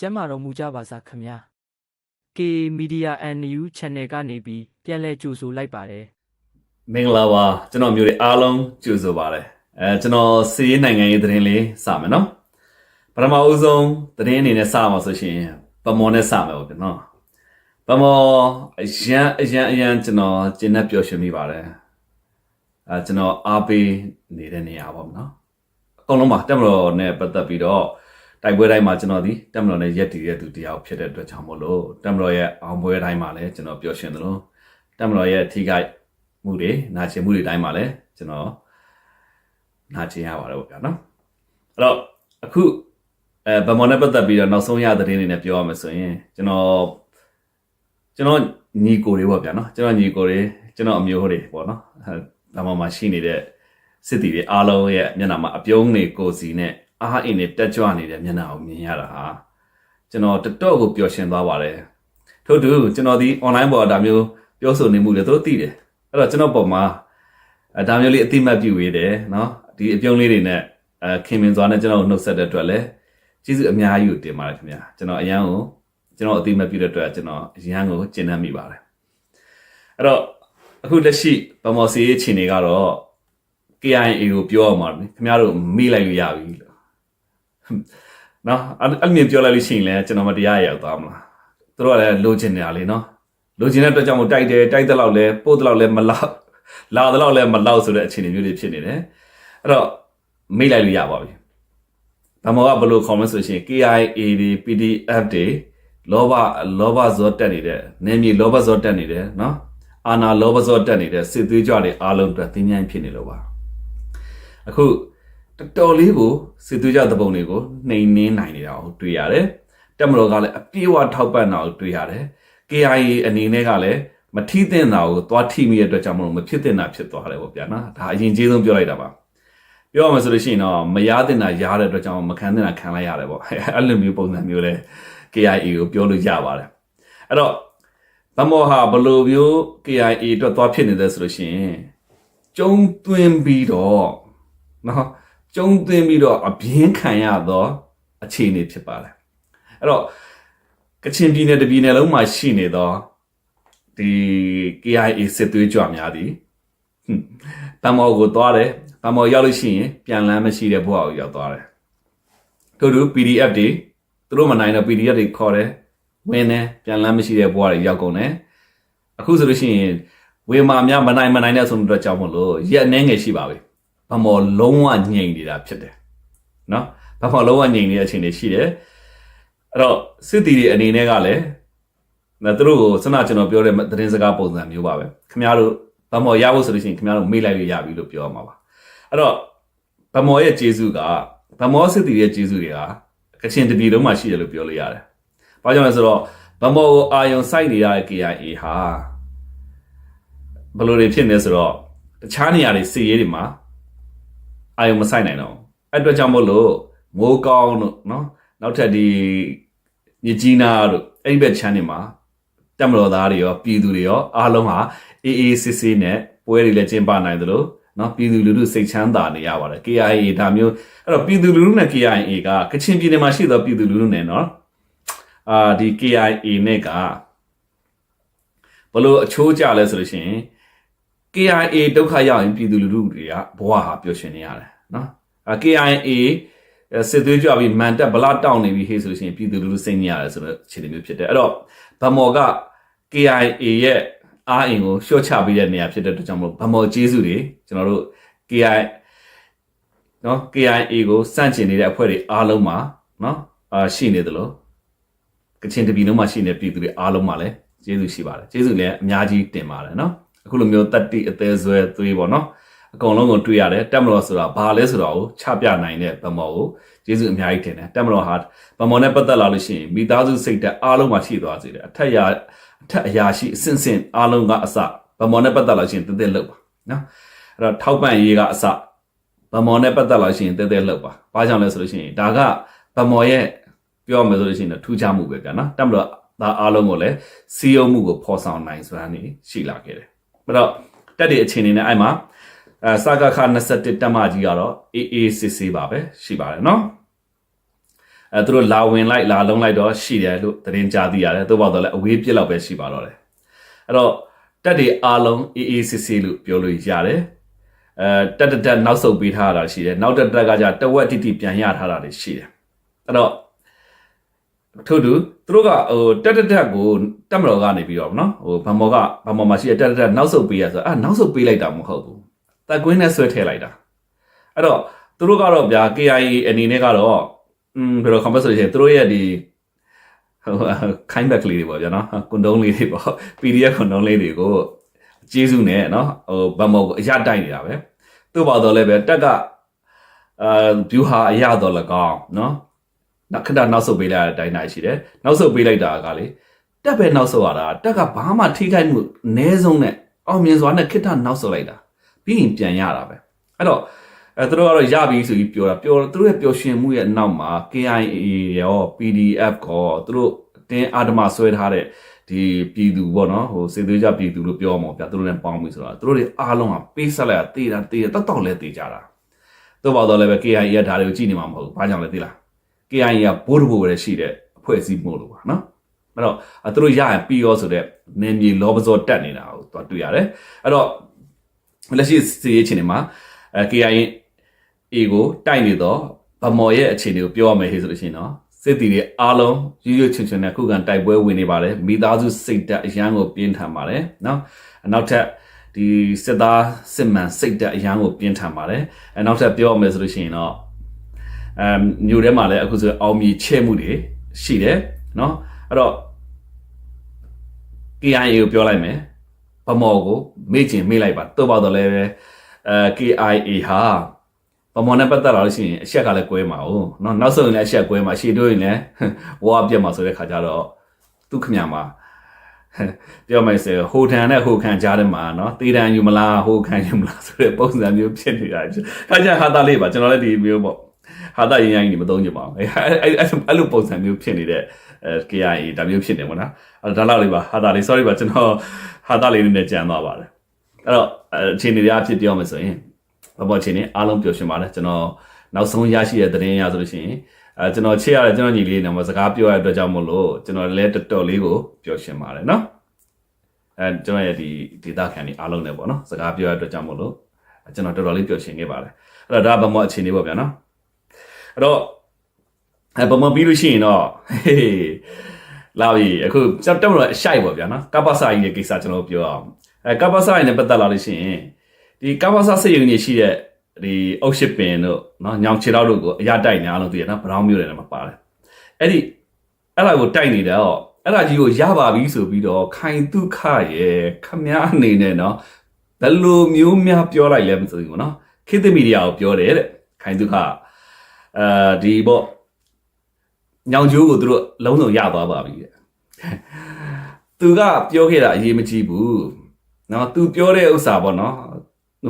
ကျမ်းမာတော်မူကြပါစားခင်ဗျာ K Media NU Channel ကနေပြီးပြန်လည်ကြိုဆိုလိုက်ပါတယ်မင်္ဂလာပါကျွန်တော်မျိုးတွေအားလုံးကြိုဆိုပါရစေအဲကျွန်တော်စီးရေးနိုင်ငံရေးသတင်းလေးစမယ်နော်ပထမဦးဆုံးသတင်းအနေနဲ့စမှာဆိုရှင်ပမော်နဲ့စမယ်ပေါ့ဗျနော်ပမော်အရန်အရန်အရန်ကျွန်တော်ကျင်းနဲ့ပျော်ရွှင်မိပါတယ်အဲကျွန်တော်အားပေးနေတဲ့နေရာပေါ့နော်အကုန်လုံးပါတက်မတော်နဲ့ပတ်သက်ပြီးတော့ တိုက်ပွဲတိုင်းမှာကျွန်တော်ဒီတက်မတော်နဲ့ရက်တည်တဲ့သူတရားဖြစ်တဲ့အတွက်ကြောင့်မို့လို့တက်မတော်ရဲ့အောင်ပွဲတိုင်းမှာလည်းကျွန်တော်ပျော်ရွှင်တယ်လို့တက်မတော်ရဲ့ထိခိုက်မှုတွေနာကျင်မှုတွေတိုင်းမှာလည်းကျွန်တော်နာကျင်ရပါတယ်ပေါ့ဗျာနော်အဲ့တော့အခုအဲဗမော်နဲ့ပတ်သက်ပြီးတော့နောက်ဆုံးရသတင်းတွေနဲ့ပြောရမယ်ဆိုရင်ကျွန်တော်ကျွန်တော်ညီကိုတွေပေါ့ဗျာနော်ကျွန်တော်ညီကိုတွေကျွန်တော်အမျိုးတွေပေါ့နော်အဲဗမော်မှာရှိနေတဲ့စစ်တီတွေအားလုံးရဲ့မျက်နှာမှာအပြုံးတွေကိုစီနဲ့ အားအင်နဲ့တက်ကြွနေတဲ့မျက်နှာကိုမြင်ရတာဟာကျွန်တော်တတော့ကိုပျော်ရှင်သွားပါတယ်ထို့တူကျွန်တော်ဒီ online ပေါ်ဒါမျိုးပြောဆိုနေမှုတွေသူတို့သိတယ်အဲ့တော့ကျွန်တော်ပုံမှာဒါမျိုးလေးအတိမတ်ပြုဝေးတယ်နော်ဒီအပြုံးလေးတွေနဲ့အဲခင်မင်စွာနဲ့ကျွန်တော်နှုတ်ဆက်တဲ့အတွက်လည်းကျေးဇူးအများကြီးကိုတင်ပါတယ်ခင်ဗျာကျွန်တော်အရန်ကိုကျွန်တော်အတိမတ်ပြုတဲ့အတွက်ကျွန်တော်အရန်ကိုကျဉ်းနှံ့မိပါတယ်အဲ့တော့အခုလက်ရှိဗမော်စီရဲ့ခြေနေကတော့ KIA ကိုပြောအောင်ပါခင်ဗျားတို့မေ့လိုက်လို့ရပြီ နော်အဲ့လိုမျိုးပြောလိုက်လို့ရှိရင်လည်းကျွန်တော်မတရားရောက်သွားမလားသူတို့ကလည်းလိုချင်နေတာလေနော်လိုချင်တဲ့အတွက်ကြောင့်တိုက်တယ်တိုက်တဲ့လောက်လဲပို့တဲ့လောက်လဲမလောက်လာတဲ့လောက်လဲမလောက်ဆိုတဲ့အခြေအနေမျိုးတွေဖြစ်နေတယ်အဲ့တော့မိလိုက်လို့ရပါပြီဒါမှမဟုတ်ဘလို့ comment ဆိုရှင် KIA တွေ PDF တွေလောဘလောဘဇောတက်နေတဲ့နင်းမြေလောဘဇောတက်နေတယ်နော်အာနာလောဘဇောတက်နေတဲ့စစ်သွေးကြွတွေအားလုံးအတွက်သင်ញိုင်းဖြစ်နေလို့ပါအခု တော်တော်လေးကိုစစ်သွေးကြွသဘုံတွေကိုနှိမ်နှင်းနိုင်နေတာကိုတွေ့ရတယ်တက်မတော်ကလည်းအပြေးဝထောက်ပံ့တာကိုတွေ့ရတယ် KIA အနေနဲ့ကလည်းမထီးတင်တာကိုသွားထိမိရတဲ့အတွက်ကြောင့်မလို့မဖြစ်တင်တာဖြစ်သွားတယ်ပေါ့ဗျာနော်ဒါအရင်ကြီးဆုံးပြောလိုက်တာပါပြောရမယ်ဆိုလို့ရှိရင်တော့မရတင်တာရားတဲ့အတွက်ကြောင့်မခံတင်တာခံလိုက်ရတယ်ပေါ့အဲ့လိုမျိုးပုံစံမျိုးလဲ KIA ကိုပြောလို့ရပါတယ်အဲ့တော့ဗမောဟာဘယ်လိုမျိုး KIA အတွက်သွားဖြစ်နေတယ်ဆိုလို့ရှိရင်ကျုံသွင်းပြီးတော့နော် ကျုံသွင်းပြီးတော့အပြင်းခံရသောအခြေအနေဖြစ်ပါတယ်အဲ့တော့ကချင်ပြည်နယ်တပြည်နယ်လုံးမှာရှိနေသောဒီ KIA စစ်သွေးကြွများသည်တမောကိုသွားတယ်တမောရောက်လို့ရှိရင်ပြန်လန်းမရှိတဲ့ဘဝကိုရောက်သွားတယ်တို့တို့ PDF တွေသူတို့မနိုင်တော့ PDF တွေခေါ်တယ်ဝင်တယ်ပြန်လန်းမရှိတဲ့ဘဝတွေရောက်ကုန်တယ်အခုဆိုလို့ရှိရင်ဝေမာများမနိုင်မနိုင်တဲ့ဆိုတော့ကြောက်မလို့ရက်အနေငယ်ရှိပါပြီ ဗမောလုံးဝငြိမ်နေတာဖြစ်တယ်နော်ဗမောလုံးဝငြိမ်နေတဲ့အခြေအနေရှိတယ်အဲ့တော့စစ်တီတွေအနေနဲ့ကလည်းဒါသူတို့ကိုစနကျွန်တော်ပြောတဲ့သတင်းစကားပုံစံမျိုးပါပဲခင်ဗျားတို့ဗမော်ရဖို့ဆိုလို့ရှိရင်ခင်ဗျားတို့မေ့လိုက်လို့ရပြီလို့ပြောမှာပါအဲ့တော့ဗမော်ရဲ့ဂျေစုကဗမော်စစ်တီရဲ့ဂျေစုတွေကကချင်တပြည်လုံးမှာရှိတယ်လို့ပြောလို့ရတယ်။ဘာကြောင့်လဲဆိုတော့ဗမော်ကိုအာယုံစိုက်နေရတဲ့ KIA ဟာဘယ်လိုတွေဖြစ်နေဆိုတော့တခြားနေရာတွေစီရေးတွေမှာ အာယုံမစိုက်နိုင်တော့ဘူးအဲ့အတွက်ကြောင့်မို့လို့မိုးကောင်းတို့နော်နောက်ထပ်ဒီမြကြီးနာတို့အဲ့ဒီဘက်ချမ်းတွေမှာတက်မတော်သားတွေရောပြည်သူတွေရောအားလုံးဟာအေးအေးဆေးဆေးနဲ့ပွဲတွေလည်းကျင်းပနိုင်တယ်လို့နော်ပြည်သူလူထုစိတ်ချမ်းသာနေရပါတယ် KIA ဒါမျိုးအဲ့တော့ပြည်သူလူထုနဲ့ KIA ကကချင်ပြည်နယ်မှာရှိသောပြည်သူလူထုနဲ့နော်အာဒီ KIA နဲ့ကဘလို့အချိုးကြလဲဆိုလို့ရှိရင် KIA ဒုက္ခရောက်ရင်ပြည်သူလူထုတွေကဘဝဟာပျော်ရွှင်နေရတယ်နော်အာ KIA စစ်သွေးကြွပြီးမန်တက်ဗလာတောင်းနေပြီဟေးဆိုလို့ရှိရင်ပြည်သူလူထုစိတ်ညစ်ရတယ်ဆိုတော့အခြေအနေမျိုးဖြစ်တယ်အဲ့တော့ဗမော်က KIA ရဲ့အားအင်ကိုရှော့ချပေးတဲ့နေရာဖြစ်တဲ့အတွက်ကြောင့်မလို့ဗမော်ကျေးဇူးတွေကျွန်တော်တို့ KI နော် KIA ကိုစန့်ကျင်နေတဲ့အဖွဲ့တွေအားလုံးမှာနော်အာရှိနေသလိုကချင်တပြည်လုံးမှာရှိနေတဲ့ပြည်သူတွေအားလုံးမှာလည်းကျေးဇူးရှိပါတယ်ကျေးဇူးလည်းအများကြီးတင်ပါတယ်နော် အခုလိုမျိုးတက်တိအသေးဆွဲသွေးပေါ့နော်အကုန်လုံးကိုတွေ့ရတယ်တက်မတော်ဆိုတာဘာလဲဆိုတာကိုချပြနိုင်တဲ့ဗမော်ကိုကျေးဇူးအများကြီးတင်တယ်တက်မတော်ဟာဗမော်နဲ့ပတ်သက်လာလို့ရှိရင်မိသားစုစိတ်တက်အားလုံးမှာရှိသွားစေတယ်အထက်ရအထက်အရာရှိအဆင့်ဆင့်အားလုံးကအစဗမော်နဲ့ပတ်သက်လာလို့ရှိရင်တသက်လောက်ပါနော်အဲ့တော့ထောက်ပံ့ရေးကအစဗမော်နဲ့ပတ်သက်လာလို့ရှိရင်တသက်လောက်ပါဘာကြောင့်လဲဆိုလို့ရှိရင်ဒါကဗမော်ရဲ့ပြောမယ်ဆိုလို့ရှိရင်ထူးခြားမှုပဲကနော်တက်မတော်ဒါအားလုံးကိုလည်းစီယုံမှုကိုဖော်ဆောင်နိုင်စွမ်းနေရှိလာခဲ့တယ် အဲ့တော့တက်တဲ့အခြေအနေနဲ့အဲ့မှာအဲစာကခ21တက်မကြီးကတော့ AA စစ်ဆေးပါပဲရှိပါတယ်နော်အဲသူတို့လာဝင်လိုက်လာလုံးလိုက်တော့ရှိတယ်လို့သတင်းကြားသိရတယ်သို့ပောက်တော့လည်းအဝေးပြစ်လောက်ပဲရှိပါတော့တယ်အဲ့တော့တက်တွေအားလုံး AA စစ်ဆေးလို့ပြောလို့ရတယ်အဲတက်တက်နောက်ဆုတ်ပေးထားတာရှိတယ်နောက်တက်တက်ကကြတဝက်တိတိပြန်ရထားတာတွေရှိတယ်အဲ့တော့ ထို့တူသူတို့ကဟိုတက်တက်တက်ကိုတက်မတော်ကနေပြီးတော့ဗောနော်ဟိုဗမော်ကဗမော်မှာရှိတဲ့တက်တက်တက်နောက်ဆုတ်ပေးရဆိုတော့အာနောက်ဆုတ်ပေးလိုက်တာမဟုတ်ဘူးတက်ကွင်းနဲ့ဆွဲထည့်လိုက်တာအဲ့တော့သူတို့ကတော့ဗျာ KIA အနေနဲ့ကတော့อืมဘယ်လိုခေါ်မလဲဆိုရင်သူတို့ရဲ့ဒီဟိုခိုင်းဘက်ကလေးတွေပေါ့ဗျာနော်ကွန်ဒုံးလေးတွေပေါ့ PDF ကွန်ဒုံးလေးတွေကိုကျေးဇူးနဲ့နော်ဟိုဗမော်ကိုအရတိုက်နေတာပဲသူ့ပါတော့လည်းပဲတက်ကအာဘျူဟာအရတော့လကောင်းနော် နောက်ခဏနောက်ဆုတ်ပေးလိုက်တဲ့အတိုင်းနိုင်ရှိတယ်နောက်ဆုတ်ပေးလိုက်တာကလေတက်ပဲနောက်ဆုတ်ရတာတက်ကဘာမှထိခိုက်မှုအနည်းဆုံးနဲ့အောင်မြင်စွာနဲ့ခိတနောက်ဆုတ်လိုက်တာပြီးရင်ပြန်ရတာပဲအဲ့တော့အဲသူတို့ကတော့ရပြီဆိုပြီးပြောတာပြောသူတို့ရဲ့ပျော်ရွှင်မှုရဲ့အနောက်မှာ KIA ရော PDF ကောသူတို့တင်းအာဓမဆွဲထားတဲ့ဒီပြည်သူပေါ့နော်ဟိုစေသွေးကြပြည်သူလို့ပြောမှာဗျာသူတို့လည်းပေါင်းပြီဆိုတော့သူတို့တွေအားလုံးကပေးဆက်လိုက်တာတေးတာတေးတာတောက်တောက်လဲတေးကြတာသို့ပါတော့လည်းပဲ KIA ကဒါတွေကိုကြည့်နေမှာမဟုတ်ဘူးဘာကြောင့်လဲသိလား KIA ကဘိုးတဘိုးပဲရှိတဲ့အဖွဲ့အစည်းမို့လို့ပါနော်အဲ့တော့အဲသူတို့ရရင်ပြီးရောဆိုတဲ့နေမြေလောဘဇောတက်နေတာကိုသူတွေ့ရတယ်အဲ့တော့လက်ရှိစီရေးချင်းတွေမှာအဲ KIA အေကိုတိုက်နေတော့ဗမော်ရဲ့အခြေအနေကိုပြောရမယ်ဟေ့ဆိုလို့ရှိရင်တော့စစ်တီတွေအားလုံးရွရွချွန်ချွန်နဲ့ခုခံတိုက်ပွဲဝင်နေပါတယ်မိသားစုစိတ်ဓာတ်အရန်ကိုပြင်းထန်ပါတယ်နော်နောက်ထပ်ဒီစစ်သားစစ်မှန်စိတ်ဓာတ်အရန်ကိုပြင်းထန်ပါတယ်အဲနောက်ထပ်ပြောရမယ်ဆိုလို့ရှိရင်တော့ အမ်မြို့ထဲမှာလည်းအခုဆိုအောင်မြေချဲ့မှုတွေရှိတယ်နော်အဲ့တော့ KIA ကိုပြောလိုက်မယ်ဗမော်ကိုမေ့ချင်မေ့လိုက်ပါတော့ပါတော့လည်းပဲအဲ KIA ဟာဗမော်နဲ့ပတ်သက်လာလို့ရှိရင်အချက်ကလည်းကွဲမှာ哦เนาะနောက်ဆုံးရင်လည်းအချက်ကွဲမှာရှေ့တို့ရင်လည်းဝါပြတ်မှာဆိုတဲ့ခါကျတော့သူခမညာမှာပြောမယ်ဆိုဟိုထန်နဲ့ဟိုခံကြားတယ်မှာเนาะတေးတန်ယူမလားဟိုခံယူမလားဆိုတဲ့ပုံစံမျိုးဖြစ်နေတာခါကျဟာတာလေးပါကျွန်တော်လည်းဒီမျိုးပေါ့ ဟာတာရင်ရင်ကြီးမသုံးကြပါဘူးအဲအဲ့အဲ့လိုပုံစံမျိုးဖြစ်နေတဲ့အဲ KIA ဒါမျိုးဖြစ်နေပါနော်အဲ့ဒါလောက်လေးပါဟာတာလေး sorry ပါကျွန်တော်ဟာတာလေးနဲ့ကြံသွားပါတယ်အဲ့တော့အခြေအနေတွေအဖြစ်ပြောမယ်ဆိုရင်ဘဘောအခြေအနေအားလုံးပျော်ရွှင်ပါတယ်ကျွန်တော်နောက်ဆုံးရရှိတဲ့သတင်းရဆိုလို့ရှိရင်အဲကျွန်တော်ချစ်ရတဲ့ကျွန်တော်ညီလေးနဲ့မစကားပြောရတဲ့အတွက်ကြောင့်မို့လို့ကျွန်တော်လည်းတော်တော်လေးကိုပျော်ရွှင်ပါတယ်နော်အဲကျွန်တော်ရဲ့ဒီဒေတာခံတွေအားလုံးနဲ့ပေါ့နော်စကားပြောရတဲ့အတွက်ကြောင့်မို့လို့ကျွန်တော်တော်တော်လေးပျော်ရွှင်ခဲ့ပါတယ်အဲ့တော့ဒါဘမောအခြေအနေပေါ့ဗျာနော် အဲ့တော့အဲဘမောပြီးလို့ရှိရင်တော့ဟေးလာပြီအခုကျွန်တော်တက်မလို့အရှိုက်ပေါ့ဗျာနော်ကပ္ပစာကြီးရဲ့ကိစ္စကျွန်တော်ပြောအောင်အဲကပ္ပစာကြီးနဲ့ပတ်သက်လာလို့ရှိရင်ဒီကပ္ပစာစိတ်ယုံနေရှိတဲ့ဒီအုတ်ရှစ်ပင်တို့နော်ညောင်ခြေတော့တို့ကိုအရတိုက်နေအားလုံးသိရနော်ဘရောင်းမျိုးတွေမှာပါတယ်အဲ့ဒီအဲ့ဒါကိုတိုက်နေတယ်ဟောအဲ့ဒါကြီးကိုရပါပြီဆိုပြီးတော့ခိုင်ဒုက္ခရဲ့ခမည်းအနေနဲ့နော်ဘယ်လိုမျိုးများပြောလိုက်လဲမသိဘူးနော်ခေတ်သမီဒီယာကိုပြောတယ်တဲ့ခိုင်ဒုက္ခ အာဒီပေါ့ညောင်ကျိုးကိုသူတို့လုံးစုံရသွားပါပြီတဲ့သူကပြောခဲ့တာအရေးမကြီးဘူးနော်သူပြောတဲ့ဥစ္စာပေါ့နော်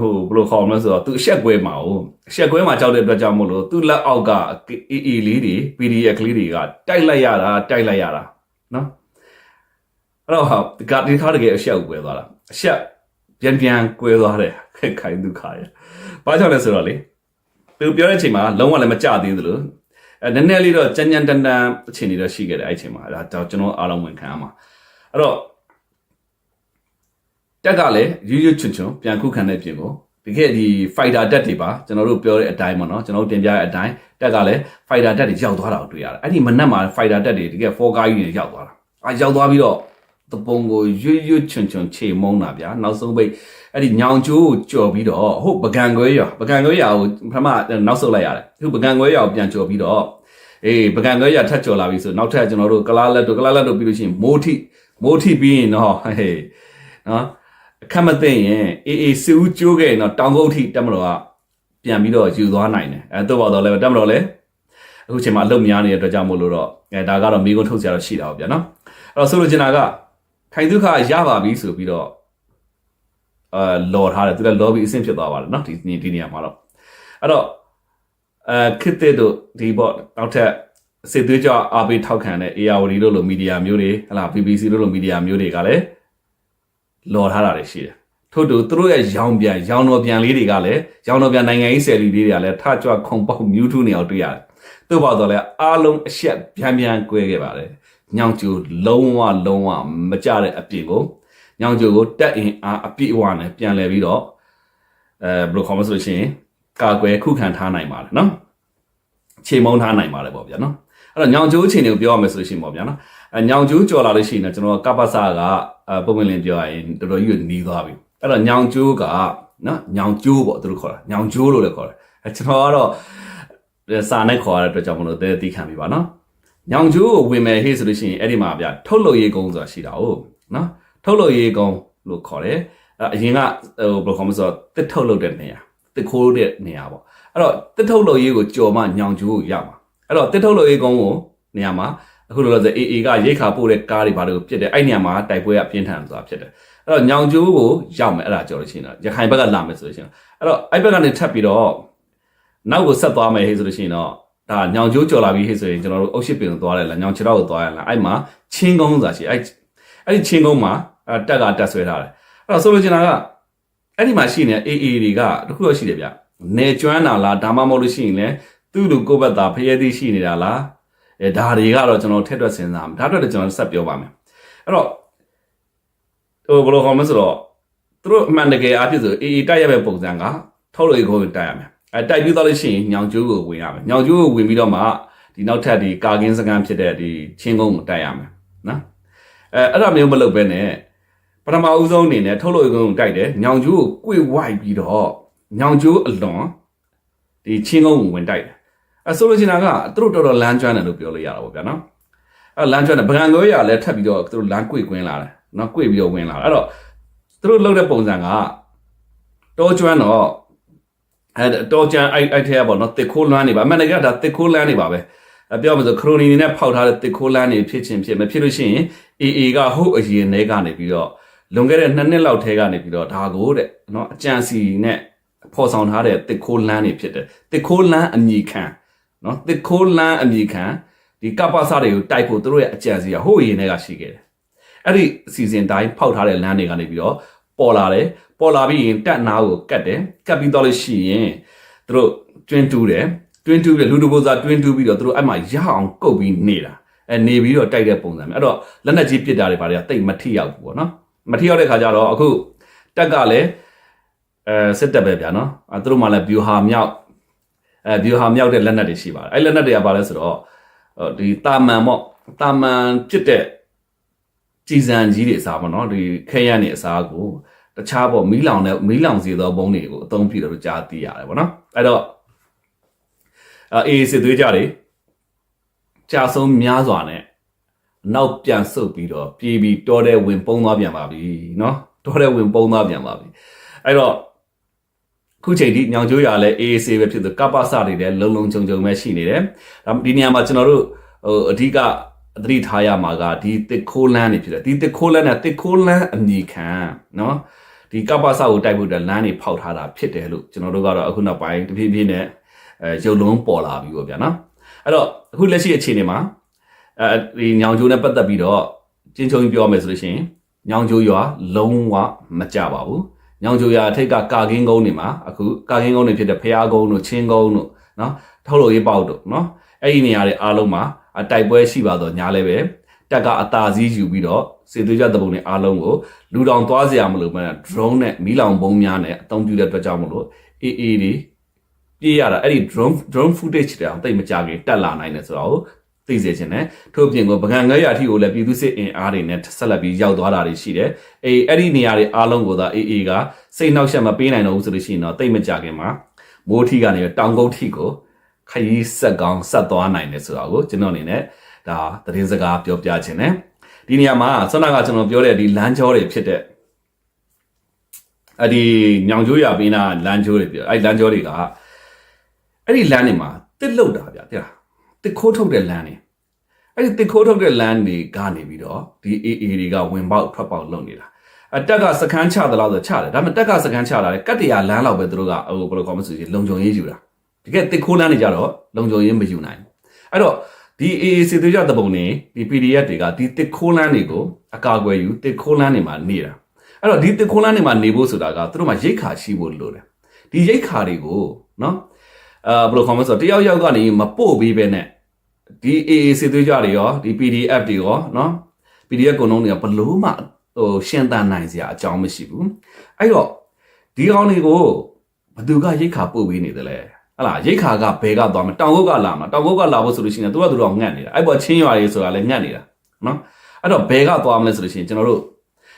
ဟိုဘယ်လိုခေါ်မလဲဆိုတော့သူအဆက်ကွဲမှာ哦အဆက်ကွဲမှာကြောက်တဲ့အတွက်ကြောင့်မို့လို့သူလက်အောက်က AA လေးတွေ PDF ကလေးတွေကတိုက်လိုက်ရတာတိုက်လိုက်ရတာနော်အဲ့တော့ဟာဒီကဒီခါတကယ်အဆက်ကွဲသွားတာအဆက်ပြန်ပြန်ကွဲသွားတယ်ခိုင်ဒုက္ခရဘာကြောင့်လဲဆိုတော့လေ သူပြောတဲ့အချိန်မှာလုံးဝလည်းမကြသေးသလိုအဲနည်းနည်းလေးတော့ကြမ်းကြမ်းတန်တန်အချိန်တွေတော့ရှိခဲ့တယ်အဲ့အချိန်မှာဒါကျွန်တော်အားလုံးဝန်ခံရမှာအဲ့တော့တက်ကလည်းရွရွချွန်ချွန်ပြန်ခုခံတဲ့ပြင်ကိုတကယ်ဒီ fighter တက်တွေပါကျွန်တော်တို့ပြောတဲ့အတိုင်းပေါ့နော်ကျွန်တော်တို့တင်ပြတဲ့အတိုင်းတက်ကလည်း fighter တက်တွေရောက်သွားတာကိုတွေ့ရတယ်အဲ့ဒီမနက်မှာ fighter တက်တွေတကယ်4ကားကြီးတွေရောက်သွားတာအာရောက်သွားပြီးတော့ တပုံကိုရွရွချွန်ချွန်ခြေမုံတာဗျာနောက်ဆုံးပိတ်အဲ့ဒီညောင်ကျိုးကိုကြော်ပြီးတော့ဟုတ်ပကံခွဲရပကံခွဲရကိုပထမနောက်ဆုတ်လိုက်ရတယ်သူပကံခွဲရကိုပြန်ကြော်ပြီးတော့အေးပကံခွဲရထပ်ကြော်လာပြီဆိုနောက်ထပ်ကျွန်တော်တို့ကလားလက်တို့ကလားလက်တို့ပြီးလို့ရှိရင်မိုးထိမိုးထိပြီးရင်တော့ဟေးနော်အခက်မသိရင်အေးအေးစူးကျိုးခဲ့ရင်တော့တောင်ကုန်းထိတက်မလို့ကပြန်ပြီးတော့ယူသွားနိုင်တယ်အဲတော့ပါတော့လည်းတက်မလို့လည်းအခုချိန်မှာအလုပ်များနေတဲ့အတွက်ကြောင့်မို့လို့တော့အဲဒါကတော့မိကုန်းထုတ်ကြတော့ရှိတာပေါ့ဗျာနော်အဲ့တော့ဆိုလိုချင်တာက ခိုင်ဒုက္ခရပါပြီဆိုပြီးတော့အာလော်ထားတယ်သူလည်းလော်ပြီးအဆင့်ဖြစ်သွားပါတယ်နော်ဒီဒီနေရာမှာတော့အဲ့တော့အဲခစ်တဲ့တို့ဒီပေါ့နောက်ထပ်စစ်သွေးကြောအားပေးထောက်ခံတဲ့ ARD တို့လိုမီဒီယာမျိုးတွေဟလာ BBC တို့လိုမီဒီယာမျိုးတွေကလည်းလော်ထားတာတွေရှိတယ်ထို့တူသူတို့ရဲ့ရောင်ပြန်ရောင်တော်ပြန်လေးတွေကလည်းရောင်တော်ပြန်နိုင်ငံရေးဆယ်လီလေးတွေကလည်းထကြွခုံပေါက်မြူးထူးနေအောင်တွေ့ရတယ်သူ့ဘောက်တော့လဲအားလုံးအဆက်ဗျံဗျံကွဲခဲ့ပါတယ် ညောင်ကျူလုံးဝလုံးဝမကြတဲ့အပြင်ကိုညောင်ကျူကိုတက်အင်အားအပြည့်အဝနဲ့ပြန်လဲပြီးတော့အဲဘယ်လိုခေါ်မလဲဆိုလို့ရှိရင်ကာကွယ်ခုခံထားနိုင်ပါတယ်နော်ခြေမုံထားနိုင်ပါတယ်ပေါ့ဗျာနော်အဲ့တော့ညောင်ကျူအခြေအနေကိုပြောရမယ်ဆိုလို့ရှိရင်ပေါ့ဗျာနော်အဲညောင်ကျူကြော်လာလို့ရှိရင်တော့ကျွန်တော်ကပ္ပစကအဲပုံမှန်လင်းပြောရရင်တော်တော်ကြီးနီးသွားပြီအဲ့တော့ညောင်ကျူကနော်ညောင်ကျူပေါ့သူတို့ခေါ်တာညောင်ကျူလို့လည်းခေါ်တယ်အဲကျွန်တော်ကတော့စာနဲ့ခေါ်ရတဲ့အတွက်ကြောင့်မလို့တဲသိခံပြီပါနော် ညောင်ကျူကိုဝင်မယ်ဟေ့ဆိုလို့ရှိရင်အဲ့ဒီမှာဗျထုတ်လို့ရေးကုန်းဆိုတာရှိတာဟုတ်နော်ထုတ်လို့ရေးကုန်းလို့ခေါ်တယ်အဲအရင်ကဟိုဘယ်လိုခေါ်မလဲဆိုတော့တစ်ထုတ်လို့တဲ့နေရာတစ်ခိုးတဲ့နေရာပေါ့အဲ့တော့တစ်ထုတ်လို့ရေးကိုကြော်မှညောင်ကျူကိုရမှာအဲ့တော့တစ်ထုတ်လို့ရေးကုန်းကိုနေရာမှာအခုလိုလို့ဆိုအေအေကရိတ်ခါပို့တဲ့ကားတွေဘာတွေကိုဖြစ်တယ်အဲ့နေရာမှာတိုက်ပွဲကပြင်းထန်ဆိုတာဖြစ်တယ်အဲ့တော့ညောင်ကျိုးကိုရောက်မယ်အဲ့ဒါကြော်လို့ရှိရင်တော့ရခိုင်ဘက်ကလာမယ်ဆိုလို့ရှိရင်အဲ့တော့အဲ့ဘက်ကနေထပ်ပြီးတော့နောက်ကိုဆက်သွားမယ်ဟေ့ဆိုလို့ရှိရင်တော့ ဒါညောင်ကျိုးကြော်လာပြီးဟေ့ဆိုရင်ကျွန်တော်တို့အုတ်ရှိပင်ကိုသွားတယ်လားညောင်ခြေတော့ကိုသွားရလားအဲ့မှာချင်းကုန်းဆိုတာရှိအဲ့အဲ့ဒီချင်းကုန်းမှာအဲ့တက်ကတက်ဆွဲထားတယ်အဲ့တော့ဆိုလိုချင်တာကအဲ့ဒီမှာရှိနေအေအေတွေကတခုတော့ရှိတယ်ဗျနေကျွမ်းတာလားဒါမှမဟုတ်လို့ရှိရင်လည်းသူ့လူကိုယ့်ဘက်သားဖျဲသည်ရှိနေတာလားအဲဒါတွေကတော့ကျွန်တော်ထက်တွက်စဉ်းစားမယ်ဒါအတွက်လည်းကျွန်တော်ဆက်ပြောပါမယ်အဲ့တော့ဟိုဘယ်လိုခေါ်မလဲဆိုတော့သူတို့အမှန်တကယ်အားဖြင့်ဆိုအေအေတိုက်ရမယ့်ပုံစံကထုတ်လို့ကိုတိုက်ရမယ် အဲတိုက်ပြီးသွားလို့ရှိရင်ညောင်ကျိုးကိုဝင်ရမယ်ညောင်ကျိုးကိုဝင်ပြီးတော့မှဒီနောက်ထပ်ဒီကာကင်းစကန်ဖြစ်တဲ့ဒီချင်းကုန်းကိုတိုက်ရမယ်နော်အဲအဲ့ဒါမျိုးမလုပ်ဘဲနဲ့ပထမဦးဆုံးအနေနဲ့ထုတ်လို့ကုန်းကိုတိုက်တယ်ညောင်ကျိုးကိုကွေ့ဝိုက်ပြီးတော့ညောင်ကျိုးအလွန်ဒီချင်းကုန်းကိုဝင်တိုက်တယ်အဲဆိုလို့ရှိရင်ကသူတို့တော်တော်လမ်းကျွမ်းတယ်လို့ပြောလို့ရတာပေါ့ဗျာနော်အဲလမ်းကျွမ်းတယ်ဗကန်လွဲရလည်းထပ်ပြီးတော့သူတို့လမ်းကွေ့ကွင်းလာတယ်နော်ကွေ့ပြီးတော့ဝင်လာတယ်အဲ့တော့သူတို့လုပ်တဲ့ပုံစံကတောကျွမ်းတော့ အဲတောကျွမ်းအဲ့အဲ့ထဲကပေါ့နော်တစ်ခိုးလမ်းနေပါအမှန်တကယ်ဒါတစ်ခိုးလမ်းနေပါပဲအပြောမှဆိုခရိုနီနေနဲ့ဖောက်ထားတဲ့တစ်ခိုးလမ်းနေဖြစ်ချင်းဖြစ်မဖြစ်လို့ရှိရင် AA ကဟုတ်အရင်ထဲကနေပြီးတော့လွန်ခဲ့တဲ့နှစ်နှစ်လောက်ထဲကနေပြီးတော့ဒါကိုတဲ့နော်အကြံစီနဲ့ဖော်ဆောင်ထားတဲ့တစ်ခိုးလမ်းနေဖြစ်တယ်တစ်ခိုးလမ်းအမိခံနော်တစ်ခိုးလမ်းအမိခံဒီကပ္ပစတွေကိုတိုက်ဖို့သူတို့ရဲ့အကြံစီကဟိုအရင်ထဲကရှိခဲ့တယ်အဲ့ဒီအစီအစဉ်တိုင်းဖောက်ထားတဲ့လမ်းတွေကနေပြီးတော့ပေါ်လာတယ် ပေါ်လာပြီးရင်တက်နာကိုကတ်တယ်ကတ်ပြီးတော့လို့ရှိရင်သူတို့တွင်းတူးတယ်တွင်းတူးပြီးလူတကိုစားတွင်းတူးပြီးတော့သူတို့အဲ့မှာရအောင်ကုတ်ပြီးနေတာအဲနေပြီးတော့တိုက်တဲ့ပုံစံမျိုးအဲ့တော့လက်နက်ကြီးပစ်တာတွေဘာတွေကတိတ်မထိရောက်ဘူးပေါ့နော်မထိရောက်တဲ့ခါကျတော့အခုတက်ကလည်းအဲစစ်တပ်ပဲဗျာနော်အဲသူတို့မှလည်း view ဟာမြောက်အဲ view ဟာမြောက်တဲ့လက်နက်တွေရှိပါတယ်အဲလက်နက်တွေကဘာလဲဆိုတော့ဒီတာမန်ပေါ့တာမန်ပစ်တဲ့ကြည်စံကြီးတွေအစားပေါ့နော်ဒီခဲရန်တွေအစားကို တခြားပေါ့မီးလောင်တဲ့မီးလောင်စေသောဘုံတွေကိုအသုံးပြုတယ်လို့ကြားသိရတယ်ပေါ့နော်အဲ့တော့အေးစစ်သွေးကြတွေကြာဆုံးများစွာနဲ့နောက်ပြန်ဆုတ်ပြီးတော့ပြေးပြီးတောတဲ့ဝင်ပုံသွားပြန်ပါပြီเนาะတောတဲ့ဝင်ပုံသွားပြန်ပါပြီအဲ့တော့ခုချိန်ထိညောင်ကျိုးရလဲ AAC ပဲဖြစ်သူကပ္ပစတွေလည်းလုံလုံခြုံခြုံပဲရှိနေတယ်ဒါဒီနေရာမှာကျွန်တော်တို့ဟိုအဓိကသတိထားရမှာကဒီတစ်ခိုးလန်းနေဖြစ်တယ်ဒီတစ်ခိုးလန်းနဲ့တစ်ခိုးလန်းအမိခံเนาะ ဒီကပ္ပစကိုတိုက်ဖို့အတွက်လမ်းတွေဖောက်ထားတာဖြစ်တယ်လို့ကျွန်တော်တို့ကတော့အခုနောက်ပိုင်းတဖြည်းဖြည်းနဲ့အဲရုပ်လုံးပေါ်လာပြီပေါ့ဗျာနော်အဲ့တော့အခုလက်ရှိအခြေအနေမှာအဲဒီညောင်ကျိုးနဲ့ပတ်သက်ပြီးတော့ကျင်းချုံပြောမယ်ဆိုလို့ရှိရင်ညောင်ကျိုးရွာလုံးဝမကြပါဘူးညောင်ကျိုးရွာအထိတ်ကကာကင်းကုန်းတွေမှာအခုကာကင်းကုန်းတွေဖြစ်တဲ့ဖျားကုန်းတို့ချင်းကုန်းတို့နော်ထုတ်လို့ရေးပေါက်တို့နော်အဲ့ဒီနေရာတွေအားလုံးမှာတိုက်ပွဲရှိပါတော့ညာလည်းပဲတက်ကအသာစီးယူပြီးတော့ စေသွေးကြတဲ့ပုံတွေအားလုံးကိုလူတောင်သွားစရာမလိုပဲ drone နဲ့မီးလောင်ပုံများနဲ့အသုံးပြုတဲ့အတွက်ကြောင့်မလို့ AA တွေပြေးရတာအဲ့ဒီ drone drone footage တွေအောင်တိတ်မကြခင်တက်လာနိုင်တယ်ဆိုတော့သိစေချင်တယ်ထို့ပြင်ကိုပကံငဲရအထိကိုလည်းပြည်သူစစ်အင်အားတွေနဲ့ဆက်လက်ပြီးရောက်သွားတာတွေရှိတယ်အေးအဲ့ဒီနေရာတွေအားလုံးကိုသာ AA ကစိတ်နှောက်ယှက်မပေးနိုင်တော့ဘူးဆိုလို့ရှိရင်တော့တိတ်မကြခင်မှာမိုးထီကနေတောင်ကုန်းထီကိုခရီးဆက်ကောင်းဆက်သွားနိုင်တယ်ဆိုတာကိုကျွန်တော်အနေနဲ့ဒါသတင်းစကားပြောပြခြင်းနဲ့ ဒီနေရာမှာဆွမ်းနာကကျွန်တော်ပြောတဲ့ဒီလမ်းကြောတွေဖြစ်တဲ့အဲ့ဒီညောင်ကျိုးရပေးနာလမ်းကျိုးတွေပြောအဲ့လမ်းကြောတွေကအဲ့ဒီလမ်းတွေမှာတစ်လုတ်တာဗျတဲ့လားတစ်ခိုးထုတ်တဲ့လမ်းတွေအဲ့ဒီတစ်ခိုးထုတ်တဲ့လမ်းတွေကနေပြီးတော့ဒီ AA တွေကဝင်ပေါက်ထွက်ပေါက်လုပ်နေတာအတက်ကစကန်းချသလားဆိုချတယ်ဒါပေမဲ့တက်ကစကန်းချလာတယ်ကတ်တရာလမ်းလောက်ပဲသူတို့ကဟိုဘယ်လိုခေါ်မလဲဆိုရင်လုံခြုံရေးယူတာတကယ်တစ်ခိုးလမ်းတွေကြတော့လုံခြုံရေးမယူနိုင်ဘူးအဲ့တော့ ဒီ AA စစ်သွေးကြတပုံနေဒီ PDF တွေကဒီတစ်ခိုးလန်းတွေကိုအကာအကွယ်ယူတစ်ခိုးလန်းတွေမှာနေတာအဲ့တော့ဒီတစ်ခိုးလန်းတွေမှာနေဖို့ဆိုတာကသူတို့မှာရိတ်ခါရှိဖို့လိုတယ်ဒီရိတ်ခါတွေကိုနော်အာဘယ်လိုခေါ်မလဲဆိုတော့တယောက်ယောက်ကနေမပို့ပေးပဲနဲ့ဒီ AA စစ်သွေးကြတွေရောဒီ PDF တွေရောနော် PDF ကုန်လုံးတွေကဘလို့မှဟိုရှင်းတန်နိုင်စရာအကြောင်းမရှိဘူးအဲ့တော့ဒီကောင်းတွေကိုဘသူကရိတ်ခါပို့ပေးနေတယ်လဲ ဟလာရိတ်ခါကဘဲကသွားမတောင်ကုတ်ကလာမှာတောင်ကုတ်ကလာဖို့ဆိုလို့ရှိရင်သူကသူတော့ငတ်နေတာအဲ့ပေါ်ချင်းရွာတွေဆိုတာလည်းငတ်နေတာနော်အဲ့တော့ဘဲကသွားမလဲဆိုလို့ရှိရင်ကျွန်တော်တို့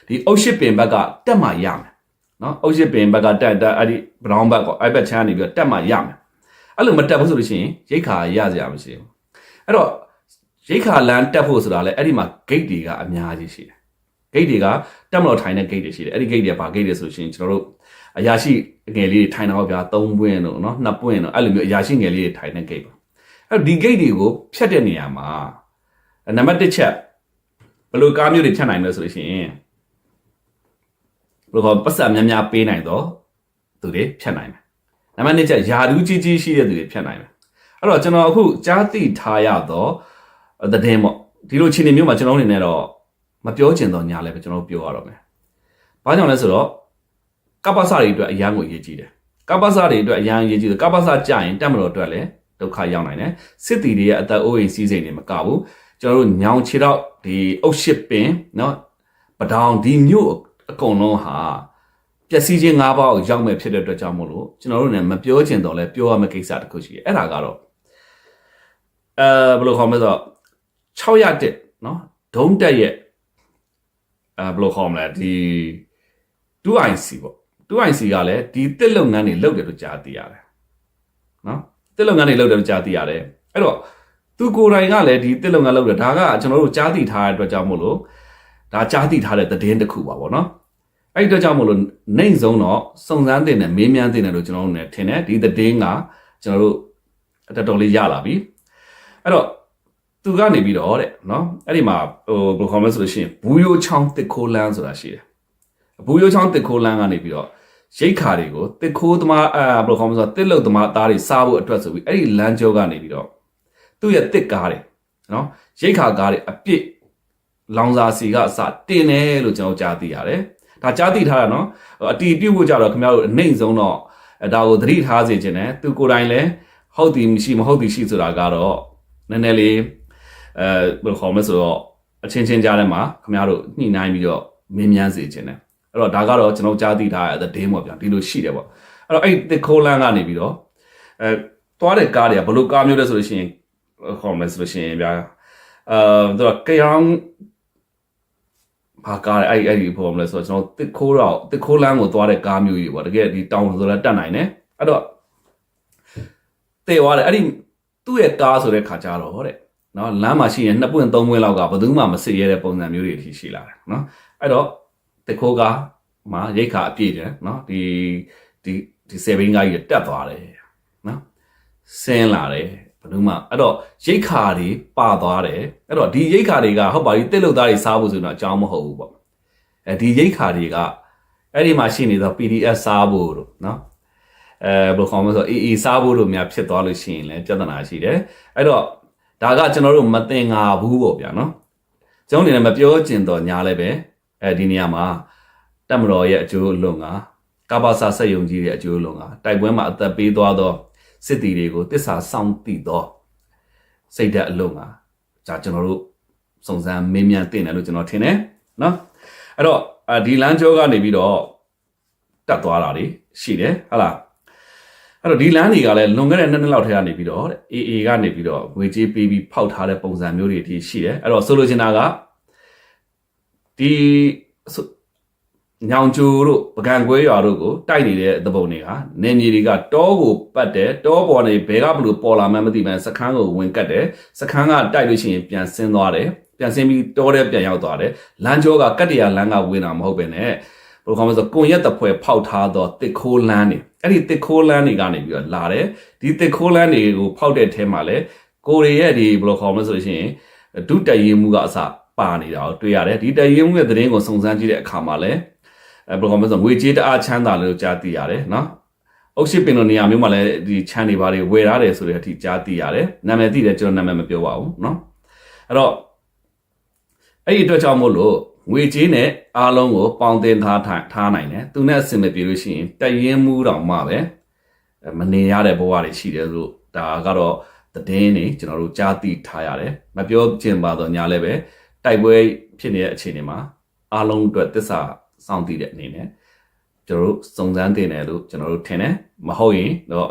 ဒီအုတ်ရှစ်ပင်ဘက်ကတက်မှရမယ်နော်အုတ်ရှစ်ပင်ဘက်ကတက်တက်အဲ့ဒီ brown ဘက်ကအဲ့ဘက်ချမ်းနေပြီးတော့တက်မှရမယ်အဲ့လိုမတက်ဘူးဆိုလို့ရှိရင်ရိတ်ခါရစရာမရှိဘူးအဲ့တော့ရိတ်ခါလမ်းတက်ဖို့ဆိုတာလည်းအဲ့ဒီမှာ gate တွေကအများကြီးရှိတယ် gate တွေကတက်မလို့ထိုင်တဲ့ gate တွေရှိတယ်အဲ့ဒီ gate တွေကဘာ gate တွေဆိုလို့ရှိရင်ကျွန်တော်တို့ အရာရှိငယ်လေးတွေထိုင်တော့ဗျာ3ပွင့်တို့နော်2ပွင့်တို့အဲ့လိုမျိုးအရာရှိငယ်လေးတွေထိုင်တဲ့ gate ပါအဲ့ဒီ gate တွေကိုဖြတ်တဲ့နေရာမှာနံပါတ်1ချက်ဘယ်လိုကားမျိုးတွေဖြတ်နိုင်မလဲဆိုလို့ရှိရင်ဘယ်လိုခေါ်ပတ်စံများများပေးနိုင်တော့သူတွေဖြတ်နိုင်တယ်နံပါတ်2ချက်ယာဒူးကြီးကြီးရှိတဲ့သူတွေဖြတ်နိုင်တယ်အဲ့တော့ကျွန်တော်အခုကြားသိထားရတော့သတင်းပေါ့ဒီလိုအခြေအနေမျိုးမှာကျွန်တော်အနေနဲ့တော့မပြောချင်တော့ညာလည်းပဲကျွန်တော်ပြောရတော့မယ်ဘာကြောင့်လဲဆိုတော့ ကပ္ပစတွေအတွက်အရန်ကိုအရေးကြီးတယ်ကပ္ပစတွေအတွက်အရန်အရေးကြီးတယ်ကပ္ပစကြရင်တက်မတော်အတွက်လည်းဒုက္ခရောက်နိုင်တယ်စစ်တီတွေရဲ့အသက်အိုးအိမ်စီးစိမ်တွေမကဘူးကျွန်တော်တို့ညောင်ခြေတော့ဒီအုတ်ရှစ်ပင်เนาะပဒေါင်ဒီမြို့အကုန်လုံးဟာပျက်စီးခြင်း၅ပါးကိုရောက်မဲ့ဖြစ်တဲ့အတွက်ကြောင့်မို့လို့ကျွန်တော်တို့လည်းမပြောချင်တော့လဲပြောရမယ့်ကိစ္စတစ်ခုရှိတယ်အဲ့ဒါကတော့အဲဘယ်လိုခေါ်မလဲဆိုတော့600တက်เนาะဒုံးတက်ရဲ့အဲဘယ်လိုခေါ်မလဲဒီ 2IC ပေါ့ 2IC ကလည်းဒီတစ်လုပ်ငန်းတွေလုပ်တယ်လို့ကြားသိရတယ်နော်တစ်လုပ်ငန်းတွေလုပ်တယ်လို့ကြားသိရတယ်အဲ့တော့သူကိုယ်တိုင်ကလည်းဒီတစ်လုပ်ငန်းလုပ်တယ်ဒါကကျွန်တော်တို့ကြားသိထားတဲ့အတွက်ကြောင့်မို့လို့ဒါကြားသိထားတဲ့သတင်းတစ်ခုပါပေါ့နော်အဲ့ဒီအတွက်ကြောင့်မို့လို့နိုင်ဆုံးတော့စုံစမ်းတင်တယ်မေးမြန်းတင်တယ်လို့ကျွန်တော်တို့လည်းထင်တယ်ဒီသတင်းကကျွန်တော်တို့တော်တော်လေးရလာပြီအဲ့တော့သူကနေပြီးတော့တဲ့နော်အဲ့ဒီမှာဟိုဘယ်လိုခေါ်မလဲဆိုလို့ရှိရင်ဘူးယိုချောင်းတစ်ခိုးလန်းဆိုတာရှိတယ်ဘူးရိုးချောင်းတစ်ခိုးလန်းကနေပြီးတော့ ရိတ်ခါတွေကိုတစ်ခိုးသမားအာဘယ်လိုခေါ်မလဲဆိုတော့တစ်လုတ်သမားသားတွေစားဖို့အတွက်ဆိုပြီးအဲ့ဒီလမ်းကြောကနေပြီးတော့သူ့ရဲ့တစ်ကားတွေနော်ရိတ်ခါကားတွေအပြစ်လောင်စာစီကအစတင်တယ်လို့ကျွန်တော်ကြားသိရတယ်ဒါကြားသိထားတာနော်အတီးပြုတ်ဖို့ကြတော့ခင်ဗျားတို့အနှိမ့်ဆုံးတော့အဲဒါကိုသတိထားစေခြင်းနဲ့သူကိုယ်တိုင်လည်းဟုတ်သည်မရှိမဟုတ်သည်ရှိဆိုတာကတော့နည်းနည်းလေးအဲဘယ်လိုခေါ်မလဲဆိုတော့အချင်းချင်းကြားထဲမှာခင်ဗျားတို့ညှိနှိုင်းပြီးတော့မင်းမြန်းစေခြင်းနဲ့ အဲ့တော့ဒါကတော့ကျွန်တော်ကြားသိထားတဲ့ဒင်းပေါ့ဗျာဒီလိုရှိတယ်ပေါ့အဲ့တော့အဲ့ဒီခိုးလန်းကနေပြီးတော့အဲသွားတဲ့ကားတွေကဘယ်လိုကားမျိုးလဲဆိုလို့ရှိရင်ခေါ်မယ်ဆိုလို့ရှိရင်ဗျာအဲသူကကရောင်ဘာကားလဲအဲ့အဲ့ဒီပေါ်မလဲဆိုတော့ကျွန်တော်တစ်ခိုးတော့တစ်ခိုးလန်းကိုသွားတဲ့ကားမျိုးကြီးပေါ့တကယ်ဒီတောင်ဆိုလည်းတက်နိုင်တယ်အဲ့တော့တေသွားတယ်အဲ့ဒီသူ့ရဲ့ကားဆိုတဲ့ခါကြတော့တဲ့နော်လမ်းမှာရှိရင်နှစ်ပွင့်သုံးပွင့်လောက်ကဘယ်သူမှမစစ်ရတဲ့ပုံစံမျိုးတွေအထိရှိလာတယ်နော်အဲ့တော့ တခိုးကမှာရိတ်ခါအပြည့်တယ်နော်ဒီဒီဒီ7ဘင်းကားကြီးတက်သွားတယ်နော်ဆင်းလာတယ်ဘယ်သူမှအဲ့တော့ရိတ်ခါတွေပါသွားတယ်အဲ့တော့ဒီရိတ်ခါတွေကဟုတ်ပါပြီတစ်လုတ်သားတွေစားဖို့ဆိုတော့အကြောင်းမဟုတ်ဘူးပေါ့အဲဒီရိတ်ခါတွေကအဲ့ဒီမှာရှိနေသော PDF စားဖို့တို့နော်အဲဘယ်လိုခေါ်မလဲဆိုအေးအေးစားဖို့လို့များဖြစ်သွားလို့ရှိရင်လည်းပြဿနာရှိတယ်အဲ့တော့ဒါကကျွန်တော်တို့မတင်ငါဘူးပေါ့ဗျာနော်ကျွန်တော်အနေနဲ့မပြောကျင်တော့ညာလည်းပဲ အဲဒီနေရာမှာတက်မတော်ရဲ့အကျိုးအလွန်ကကပ္ပစာဆက်ယုံကြီးရဲ့အကျိုးအလွန်ကတိုက်ပွဲမှာအသက်ပေးသွားသောစစ်တီတွေကိုတစ္ဆာဆောင်တည်သောစိတ်ဓာတ်အလွန်ကဒါကျွန်တော်တို့စုံစမ်းမင်းမြန်တင်တယ်လို့ကျွန်တော်ထင်တယ်နော်အဲ့တော့အာဒီလမ်းကြောကနေပြီးတော့တက်သွားတာတွေရှိတယ်ဟုတ်လားအဲ့တော့ဒီလမ်းတွေကလည်းလွန်ခဲ့တဲ့နှစ်နှစ်လောက်ထဲကနေပြီးတော့တဲ့ AA ကနေပြီးတော့ငွေကြေးပေးပြီးဖောက်ထားတဲ့ပုံစံမျိုးတွေအထိရှိတယ်အဲ့တော့ဆိုလိုချင်တာက ဒီဆိုညောင်ကျိုတို့ပကံကွဲရွာတို့ကိုတိုက်နေတဲ့သဘုံတွေကနေမြေတွေကတောကိုပတ်တယ်တောပေါ်နေဘဲကဘလို့ပေါ်လာမှန်းမသိမှန်းစခန်းကိုဝင်ကတ်တယ်စခန်းကတိုက်လို့ရှိရင်ပြန်ဆင်းသွားတယ်ပြန်ဆင်းပြီးတောထဲပြန်ရောက်သွားတယ်လမ်းကျောကကတ်တရာလမ်းကဝင်တာမဟုတ်ပဲနဲ့ဘယ်လိုခေါ်မလဲဆိုကွန်ရက်တပွဲဖောက်ထားတော့တစ်ခိုးလမ်းနေအဲ့ဒီတစ်ခိုးလမ်းတွေကနေပြီးတော့လာတယ်ဒီတစ်ခိုးလမ်းတွေကိုဖောက်တဲ့ထဲမှာလဲကိုရီးရဲ့ဒီဘယ်လိုခေါ်မလဲဆိုလို့ရှိရင်ဒုတက်ရင်မှုကအစ ပါနေတာကိုတွေ့ရတယ်ဒီတက်ရင်မှုရဲ့သတင်းကိုစုံစမ်းကြည့်တဲ့အခါမှာလဲအဲဘယ်လိုခေါ်မလဲဆိုငွေကြေးတအားချမ်းသာလို့ကြားသိရတယ်နော်အုတ်ရှိပင်လိုနေရာမျိုးမှာလည်းဒီချမ်းတွေဘာတွေဝယ်ထားတယ်ဆိုတဲ့အထိကြားသိရတယ်နာမည်သိတယ်ကျွန်တော်နာမည်မပြောပါဘူးနော်အဲ့တော့အဲ့ဒီအတွက်ကြောင့်မို့လို့ငွေကြေးနဲ့အားလုံးကိုပေါင်တင်ထားထားထားနိုင်တယ်သူနဲ့အဆင်မပြေလို့ရှိရင်တက်ရင်မှုတောင်မှပဲအဲမနေရတဲ့ဘဝတွေရှိတယ်လို့ဒါကတော့သတင်းနေကျွန်တော်တို့ကြားသိထားရတယ်မပြောချင်ပါတော့ညာလည်းပဲ တိုက်ပွဲဖြစ်နေတဲ့အခြေအနေမှာအားလုံးအတွက်သစ္စာစောင့်တည်တဲ့အနေနဲ့ကျွန်တော်တို့စုံစမ်းတင်တယ်လို့ကျွန်တော်တို့ထင်တယ်မဟုတ်ရင်တော့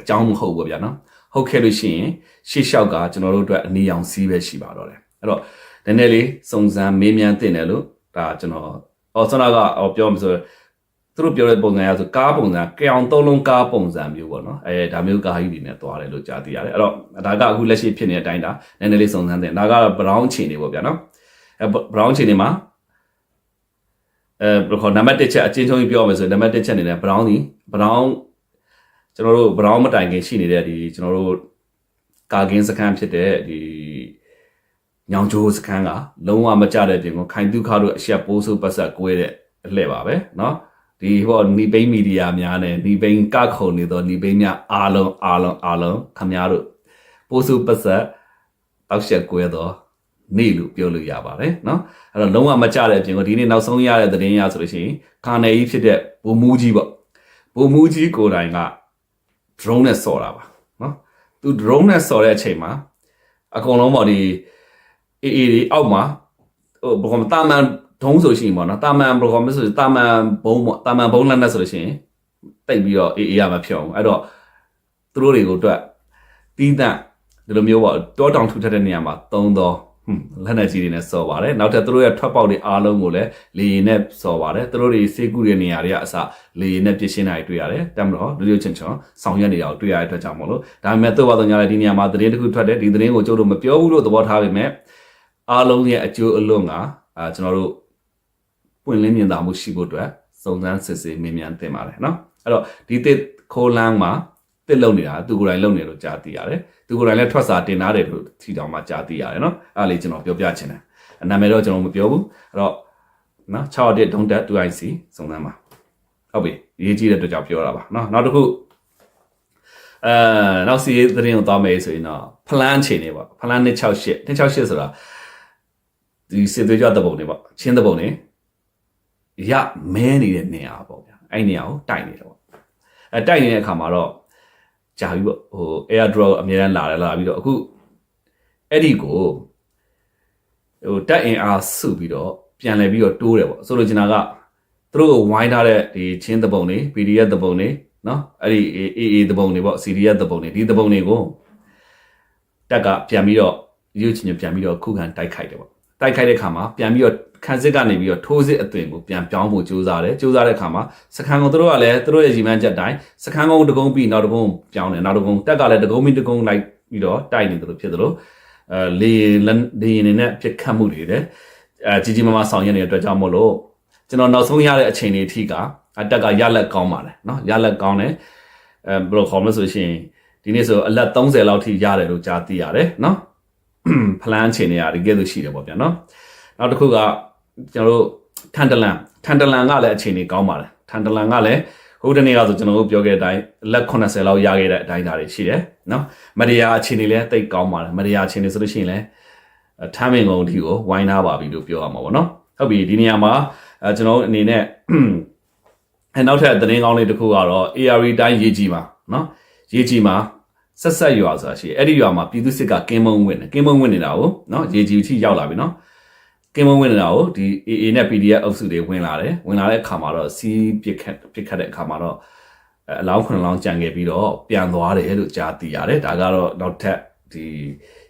အကြောင်းမဟုတ်ဘူးဗျာနော်ဟုတ်ခဲ့လို့ရှိရင်ရှေ့လျှောက်ကကျွန်တော်တို့အတွက်အနည်းအောင်စီးပဲရှိပါတော့တယ်အဲ့တော့နည်းနည်းလေးစုံစမ်းမေးမြန်းတင်တယ်လို့ဒါကျွန်တော်အော်ဆနာကအော်ပြောမှဆို သူတို့ပြောတဲ့ပုံစံအရဆိုကားပုံစံကြောင်သုံးလုံးကားပုံစံမျိုးပေါ့နော်အဲဒါမျိုးကားကြီးတွေနဲ့တွားတယ်လို့ကြားသိရတယ်အဲ့တော့ဒါကအခုလက်ရှိဖြစ်နေတဲ့အတိုင်းဒါနည်းနည်းလေးစုံစမ်းတင်ဒါကတော့ brown ချင်နေပေါ့ဗျာနော်အဲ brown ချင်နေမှာအဲဘယ်လိုခေါ်နံပါတ်1ချက်အချင်းချင်းပြောမယ်ဆိုရင်နံပါတ်1ချက်အနေနဲ့ brown ဒီ brown ကျွန်တော်တို့ brown မတိုင်ခင်ရှိနေတဲ့ဒီကျွန်တော်တို့ကာကင်းစခန်းဖြစ်တဲ့ဒီညောင်ချိုးစခန်းကလုံးဝမကြတဲ့ပြင်ကိုခိုင်တုခါတို့အရှက်ပိုးဆိုးပတ်ဆက်ကွဲတဲ့အလှဲ့ပါပဲเนาะ ဒီဟိုနီပိန်းမီဒီယာများနဲ့နီပိန်းကခုံနေသောနီပိန်းများအားလုံးအားလုံးအားလုံးခမားတို့ပိုးစုပဆက်တောက်ရက်ကွဲသောနေ့လို့ပြောလို့ရပါတယ်နော်အဲ့တော့လုံးဝမကြတဲ့အပြင်ကိုဒီနေ့နောက်ဆုံးရတဲ့သတင်းရဆိုလို့ရှိရင်ကာနယ်ကြီးဖြစ်တဲ့ဘူမူကြီးပေါ့ဘူမူကြီးကိုယ်တိုင်က drone နဲ့ဆော်တာပါနော်သူ drone နဲ့ဆော်တဲ့အချိန်မှာအကုန်လုံးပေါ့ဒီ AA တွေအောက်မှာဟိုဘုံတာမန် ဒုံးဆိုရှင်ပေါ့နော်တာမန်ဘယ်ကောင်မဆိုတာမန်ဘုံပေါ့တာမန်ဘုံလက်နဲ့ဆိုလို့ရှိရင်တိတ်ပြီးတော့အေးအေးရမှာဖြစ်အောင်အဲ့တော့သူတို့တွေကိုအတွက်တီးတန့်ဒီလိုမျိုးပေါ့တောတောင်ထူထပ်တဲ့နေရာမှာသုံးတော့ဟွန်းလက်နဲ့ကြီးတွေနဲ့စော်ပါတယ်နောက်ထပ်သူတို့ရဲ့ထွက်ပေါက်တွေအားလုံးကိုလည်းလေရင်နဲ့စော်ပါတယ်သူတို့တွေစေကူတဲ့နေရာတွေကအစလေရင်နဲ့ပြည့်ရှင်းတာတွေတွေ့ရတယ်တမ်းမလို့လူလူချင်းချွန်ဆောင်ရွက်နေတာကိုတွေ့ရတဲ့အတွက်ကြောင့်မလို့ဒါပေမဲ့သူ့ဘာသာညာလည်းဒီနေရာမှာသတင်းတစ်ခုထွက်တယ်ဒီသတင်းကိုကျုပ်တို့မပြောဘူးလို့သဘောထားပေမဲ့အားလုံးရဲ့အကျိုးအလွန်ကအာကျွန်တော်တို့ ပွင့်လင်းမြင်သာမှုရှိဖို့အတွက်စုံစမ်းစစ်ဆေးမေးမြန်းသင့်ပါတယ်နော်အဲ့တော့ဒီတစ်ခိုးလန်းမှာတစ်လုံနေတာသူကိုယ်တိုင်လုံနေလို့ကြားသိရတယ်သူကိုယ်တိုင်လည်းထွက်စာတင်ထားတယ်လို့ထီတောင်မှကြားသိရတယ်နော်အဲ့ဒါလေးကျွန်တော်ပြောပြချင်တယ်နာမည်တော့ကျွန်တော်မပြောဘူးအဲ့တော့နော်6 audit don't do IC စုံစမ်းပါဟုတ်ပြီရေးကြည့်တဲ့အတွက်ကြောင့်ပြောတာပါနော်နောက်တစ်ခုအဲနောက်စီးရေးသတင်းကိုသွားမယ်ဆိုရင်တော့ plan ချိန်နေပေါ့ plan 268 268ဆိုတာဒီစစ်သွေးကြတဲ့ပုံတွေပေါ့ချင်းတဲ့ပုံတွေ ရမဲနေတဲ့နေရာပေါ့ဗျာအဲ့နေရာကိုတိုက်နေတယ်ပေါ့အဲတိုက်နေတဲ့အခါမှာတော့ကြာပြီပေါ့ဟို airdrop အများအားလာတယ်လာပြီးတော့အခုအဲ့ဒီကိုဟိုတက်အင်အားစုပြီးတော့ပြန်လဲပြီးတော့တိုးတယ်ပေါ့ဆိုလိုချင်တာကသူတို့ကိုဝိုင်းထားတဲ့ဒီချင်းတဲ့ပုံတွေ PDF တဲ့ပုံတွေနော်အဲ့ဒီ AA တဲ့ပုံတွေပေါ့ CDF တဲ့ပုံတွေဒီတဲ့ပုံတွေကိုတက်ကပြန်ပြီးတော့ရုပ်ချင်ပြန်ပြီးတော့ခုခံတိုက်ခိုက်တယ်ပေါ့တိုက်ခိုက်တဲ့ခါမှာပြန်ပြီးတော့ ခန်းစစ်ကနေပြီးတော့ထိုးစစ်အသွင်ကိုပြန်ပြောင်းဖို့ကြိုးစားတယ်ကြိုးစားတဲ့ခါမှာစခန်းကုန်းတို့ကလည်းတို့ရဲ့ရီမန်းချက်တိုင်းစခန်းကုန်းတကုံးပြီးနောက်တကုံးပြောင်းတယ်နောက်တကုံးတက်ကလည်းတကုံးပြီးတကုံးလိုက်ပြီးတော့တိုက်နေတယ်လို့ဖြစ်တယ်လို့အဲလေလေနေနဲ့ဖြစ်ခတ်မှုတွေတဲ့အဲကြီးကြီးမားမားဆောင်ရွက်နေတဲ့အတွက်ကြောင့်မို့လို့ကျွန်တော်နောက်ဆုံးရတဲ့အချိန်လေးအထိကအတက်ကရလက်ကောင်းပါတယ်နော်ရလက်ကောင်းတယ်အဲဘယ်လိုခေါ်မလဲဆိုရှင်ဒီနေ့ဆိုအလက်30လောက်ထိရတယ်လို့ကြားသိရတယ်နော်ဖလန်းချင်နေရဒီကဲလို့ရှိတယ်ပေါ့ဗျာနော်နောက်တစ်ခုက ကျွန်တော်တို့ထန်တလန်ထန်တလန်ကလည်းအခြေအနေကောင်းပါတယ်ထန်တလန်ကလည်းဟိုတနေ့ကဆိုကျွန်တော်တို့ပြောခဲ့တဲ့အတိုင်းလက်80လောက်ရခဲ့တဲ့အတိုင်းဓာတ်တွေရှိတယ်နော်မရယာအခြေအနေလည်းတိတ်ကောင်းပါတယ်မရယာအခြေအနေဆိုလို့ရှိရင်လည်းထမ်းမင်ကုန်အထိကိုဝိုင်းနာပါပြီလို့ပြောရမှာပေါ့နော်ဟုတ်ပြီဒီနေရာမှာအဲကျွန်တော်အနေနဲ့အဲနောက်ထပ်သတင်းကောင်းလေးတစ်ခုကတော့ AR တိုင်းရေးကြီးပါနော်ရေးကြီးမှာဆက်ဆက်ရွာဆိုတာရှိအဲ့ဒီရွာမှာပြည်သူစစ်ကကင်းမုံဝင်တယ်ကင်းမုံဝင်နေတာကိုနော်ရေကြီးထိရောက်လာပြီနော် ကင်းမုံဝင်နေတာကိုဒီ AA နဲ့ PDF အုပ်စုတွေဝင်လာတယ်ဝင်လာတဲ့အခါမှာတော့စီးပစ်ခတ်ပစ်ခတ်တဲ့အခါမှာတော့အလောင်းခုနလောင်းကြံခဲ့ပြီးတော့ပြန်သွားတယ်လို့ကြားသိရတယ်ဒါကတော့နောက်ထပ်ဒီ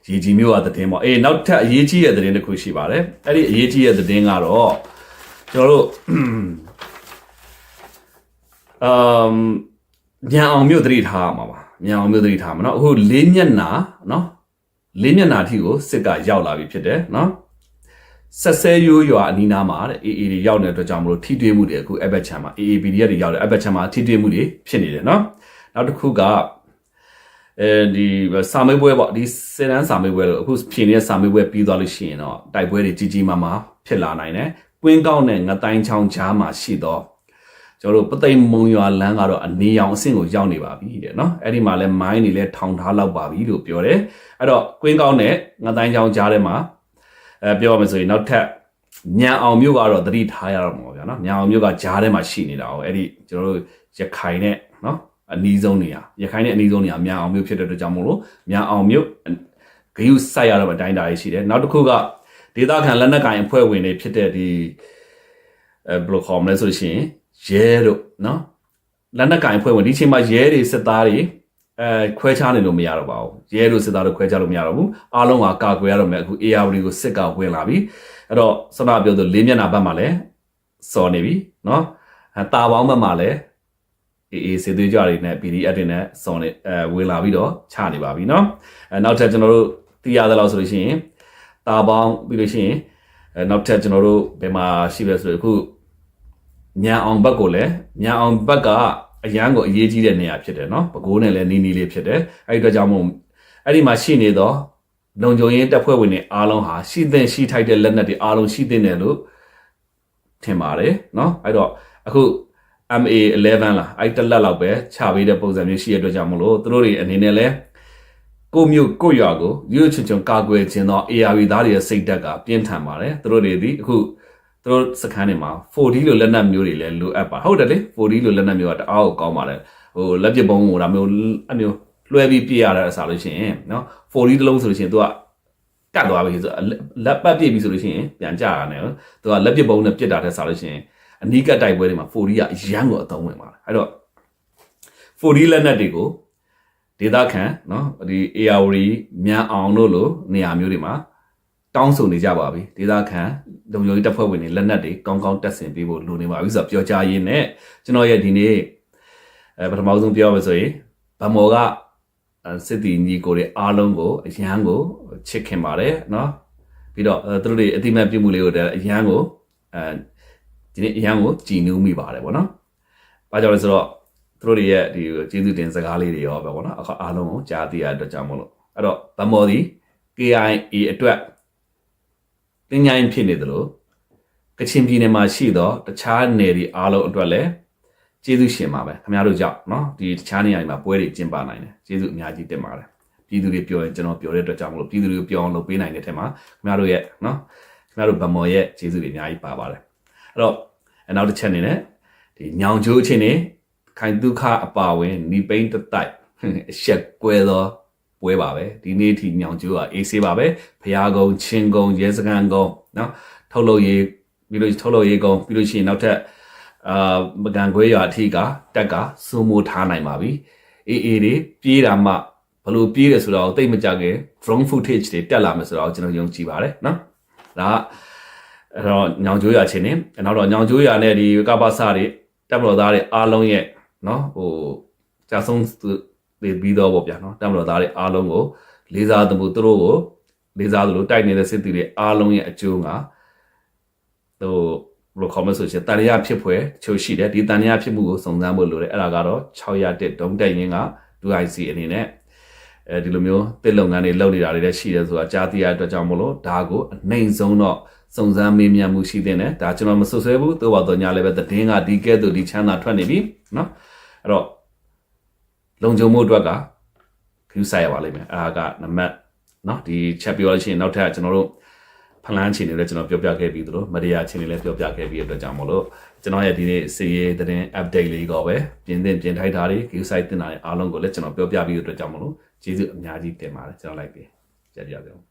ရေကြီးမျိုးကသတင်းပေါ့အေးနောက်ထပ်အရေးကြီးတဲ့သတင်းတစ်ခုရှိပါတယ်အဲ့ဒီအရေးကြီးတဲ့သတင်းကတော့ကျွန်တော်တို့အမ်ညံအောင်မြို့သတိထားရမှာပါညံအောင်မြို့သတိထားမှာเนาะအခုလေးမျက်နာเนาะလေးမျက်နာအထိကိုစစ်ကရောက်လာပြီဖြစ်တယ်เนาะ ဆက်ဆဲရိုးရွာအနီးနားမှာတဲ့ AA တွေရောက်နေတဲ့အတွက်ကြောင့်မလို့ထိတွေ့မှုတွေအခု Epic Chan မှာ AA PDF တွေရောက်တယ် Epic Chan မှာထိတွေ့မှုတွေဖြစ်နေတယ်เนาะနောက်တစ်ခုကအဲဒီစာမေးပွဲပေါ့ဒီစေတန်းစာမေးပွဲလို့အခုဖြင်းနေတဲ့စာမေးပွဲပြီးသွားလို့ရှိရင်တော့တိုက်ပွဲတွေကြီးကြီးမားမားဖြစ်လာနိုင်တယ်။ကွင်းကောက်နဲ့ငတိုင်းချောင်းကြားမှာရှိတော့ကျွန်တော်တို့ပသိမ်မုံရွာလမ်းကတော့အနေရောင်အဆင့်ကိုရောက်နေပါပြီတဲ့နော်အဲ့ဒီမှာလဲမိုင်းတွေလဲထောင်ထားလောက်ပါပြီလို့ပြောတယ်အဲ့တော့ကွင်းကောက်နဲ့ငတိုင်းချောင်းကြားထဲမှာ အဲပြောရမယ်ဆိုရင်နောက်ထပ်ညံအောင်မြို့ကတော့တတိထားရတော့မှာဗျာနော်ညံအောင်မြို့ကကြားထဲမှာရှိနေတာ哦အဲ့ဒီကျွန်တော်တို့ရခိုင်နဲ့နော်အနီးဆုံးနေရာရခိုင်နဲ့အနီးဆုံးနေရာမြန်အောင်မြို့ဖြစ်တဲ့အတွက်ကြောင့်မို့လို့မြန်အောင်မြို့ဂယုစိုက်ရတော့အတိုင်းတားရရှိတယ်နောက်တစ်ခုကဒေသခံလက်နက်ကင်အဖွဲ့ဝင်တွေဖြစ်တဲ့ဒီအဲဘယ်လိုခေါ်မလဲဆိုလို့ရှိရင်ရဲတို့နော်လက်နက်ကင်အဖွဲ့ဝင်ဒီအချိန်မှာရဲတွေစစ်သားတွေ အဲခွဲခြားနေလို့မရတော့ပါဘူးရဲတို့စစ်သားတို့ခွဲခြားလို့မရတော့ဘူးအားလုံးကကာကွယ်ရတော့မယ်အခု AR ကိုစစ်ကဝင်လာပြီအဲ့တော့ဆန္ဒပြောသူလေးမျက်နှာဘက်မှာလည်းစော်နေပြီနော်အဲတာပေါင်းဘက်မှာလည်းအေးအေးစေသွေးကြတွေနဲ့ PDF တွေနဲ့စော်နေအဲဝင်လာပြီးတော့ချနေပါပြီနော်အဲနောက်ထပ်ကျွန်တော်တို့သိရသလောက်ဆိုလို့ရှိရင်တာပေါင်းပြီးလို့ရှိရင်အဲနောက်ထပ်ကျွန်တော်တို့ဘယ်မှာရှိလဲဆိုတော့အခုညံအောင်ဘက်ကိုလည်းညံအောင်ဘက်က အရန်ကိုအရေးကြီးတဲ့နေရာဖြစ်တယ်နော်ပကိုးနဲ့လည်းနီးနီးလေးဖြစ်တယ်အဲ့ဒီအတွက်ကြောင့်မို့အဲ့ဒီမှာရှိနေတော့လုံခြုံရေးတပ်ဖွဲ့ဝင်တွေအားလုံးဟာရှိတဲ့ရှိထိုက်တဲ့လက်နက်တွေအားလုံးရှိတဲ့တယ်လို့ထင်ပါတယ်နော်အဲ့တော့အခု MA11 လားအဲ့တစ်လက်လောက်ပဲခြာပေးတဲ့ပုံစံမျိုးရှိရတဲ့အတွက်ကြောင့်မလို့သူတို့တွေအနေနဲ့လဲကိုမျိုးကိုရွာကိုရွချွချွန်ကာကွယ်ခြင်းတော့ ARV သားတွေရဲ့စိတ်ဓာတ်ကပြင်းထန်ပါတယ်သူတို့တွေဒီအခု သူတို့စခန်းတွေမှာ 4D လိုလက်နက်မျိုးတွေလည်းလိုအပ်ပါဟုတ်တယ်လေ 4D လိုလက်နက်မျိုးကတအားကိုကောင်းပါတယ်ဟိုလက်ပစ်ပုံးဟိုဒါမျိုးအမျိုးလွှဲပြီးပြရတဲ့အစားလို့ရှိရင်နော် 4D တစ်လုံးဆိုလို့ရှိရင် तू ကကတ်သွားပြီဆိုတော့လက်ပတ်ပြစ်ပြီဆိုလို့ရှိရင်ပြန်ကြတာနဲ့သူကလက်ပစ်ပုံးနဲ့ပြစ်တာတဲ့စားလို့ရှိရင်အနီးကပ်တိုက်ပွဲတွေမှာ 4D ကအရန်ကိုအသုံးဝင်ပါတယ်အဲ့တော့ 4D လက်နက်တွေကိုဒေသခံနော်ဒီ AR မြန်အောင်တို့လိုနေရာမျိုးတွေမှာတောင်းဆိုနေကြပါပြီဒေသခံ လုံခြုံရေးတပ်ဖွဲ့ဝင်တွေလက်နက်တွေကောင်းကောင်းတက်ဆင်ပေးဖို့လိုနေပါပြီဆိုတော့ပြောကြရင်းနဲ့ကျွန်တော်ရဲ့ဒီနေ့အဲပထမဆုံးပြောရမယ်ဆိုရင်ဗမော်ကစစ်တီညီကိုတွေအားလုံးကိုအရန်ကိုချစ်ခင်ပါတယ်နော်ပြီးတော့သူတို့တွေအတိမတ်ပြုမှုလေးကိုအရန်ကိုအဲဒီနေ့အရန်ကိုကြည်နူးမိပါတယ်ဗောနော်။ဘာကြောင့်လဲဆိုတော့သူတို့တွေရဲ့ဒီကျေးဇူးတင်စကားလေးတွေရောပဲဗောနော်အခါအားလုံးကိုကြားသိရတဲ့အတွက်ကြောင့်မလို့အဲ့တော့ဗမော်ဒီ KIA အတွက် တင်ញိုင်းဖြစ်နေသလိုကချင်ပြည်နယ်မှာရှိတော့တခြားနယ်တွေအားလုံးအတွက်လည်းကျေးဇူးရှင်ပါပဲခင်ဗျားတို့ကြောင့်เนาะဒီတခြားနေရာတွေမှာပွဲတွေကျင်းပနိုင်တယ်ကျေးဇူးအများကြီးတင်ပါတယ်ပြည်သူတွေပြောရင်ကျွန်တော်ပြောတဲ့အတွက်ကြောင့်မလို့ပြည်သူတွေကိုပြောအောင်လုပ်ပေးနိုင်တဲ့ထက်မှာခင်ဗျားတို့ရဲ့เนาะခင်ဗျားတို့ဗမော်ရဲ့ကျေးဇူးတွေအများကြီးပါပါတယ်အဲ့တော့အနောက်တစ်ချက်အနေနဲ့ဒီညောင်ချိုးချင်းနေခိုင်ဒုက္ခအပါဝင်နီပိန်းတတိုက်အဆက်ကွဲသော ပွဲပါပဲဒီနေ့ထိမြောင်ကျိုးကအေးဆေးပါပဲဖရာကုံချင်းကုံရဲစခန်းကုံနော်ထုတ်လို့ရေးပြီးလို့ထုတ်လို့ရေးကုံပြီးလို့ရှိရင်နောက်ထပ်အာမကန်ခွဲရွာအထိကတက်ကစုံမိုးထားနိုင်ပါပြီအေးအေးတွေပြေးတာမှဘလို့ပြေးတယ်ဆိုတော့တိတ်မကြခင် drone footage တွေတက်လာမယ်ဆိုတော့ကျွန်တော်ယုံကြည်ပါတယ်နော်ဒါအဲ့တော့ညောင်ကျိုးရချင်းနေနောက်တော့ညောင်ကျိုးရနဲ့ဒီကပ္ပစတွေတပ်မတော်သားတွေအားလုံးရဲ့နော်ဟိုကြာဆုံးသူ တွေပြီးတော့ပေါ့ဗျာနော်တပ်မတော်သားတွေအားလုံးကိုလေးစားသမှုသူတို့ကိုလေးစားသလိုတိုက်နေတဲ့စစ်တီတွေအားလုံးရဲ့အကျိုးကဟိုဘယ်လိုခေါ်မလဲဆိုရင်တန်ရဖြစ်ဖွယ်ချိုးရှိတယ်ဒီတန်ရဖြစ်မှုကိုစုံစမ်းဖို့လိုတယ်အဲ့ဒါကတော့601ဒုံတက်ရင်က 2IC အနေနဲ့အဲဒီလိုမျိုးတစ်လုပ်ငန်းတွေလုပ်နေတာတွေလည်းရှိတယ်ဆိုတာကြားသိရတဲ့အတွက်ကြောင့်မလို့ဒါကိုအနိုင်ဆုံးတော့စုံစမ်းမေးမြန်းမှုရှိတဲ့နဲ့ဒါကျွန်တော်မဆွဆွဲဘူးသို့ပါတော့ညာလည်းပဲသတင်းကဒီကဲ့သို့ဒီချမ်းသာထွက်နေပြီเนาะအဲ့တော့ လုံခြုံမှုအတွက်ကခူးဆိုင်ရပါလိမ့်မယ်အားကနံပါတ်เนาะဒီချက်ပြောလို့ရှိရင်နောက်ထပ်ကျွန်တော်တို့ဖလန်းချင်တွေလည်းကျွန်တော်ပြောပြခဲ့ပြီးသလိုမရိယာချင်တွေလည်းပြောပြခဲ့ပြီးအတွက်ကြောင့်မလို့ကျွန်တော်ရဲ့ဒီနေ့စီရေးသတင်း update လေးကိုပဲပြင်သင်ပြင်ထိုက်တာတွေ queue site တင်တာတွေအားလုံးကိုလည်းကျွန်တော်ပြောပြပြီးအတွက်ကြောင့်မလို့ကျေးဇူးအများကြီးတင်ပါတယ်ကျွန်တော်လိုက်ပြီကြကြကြအောင်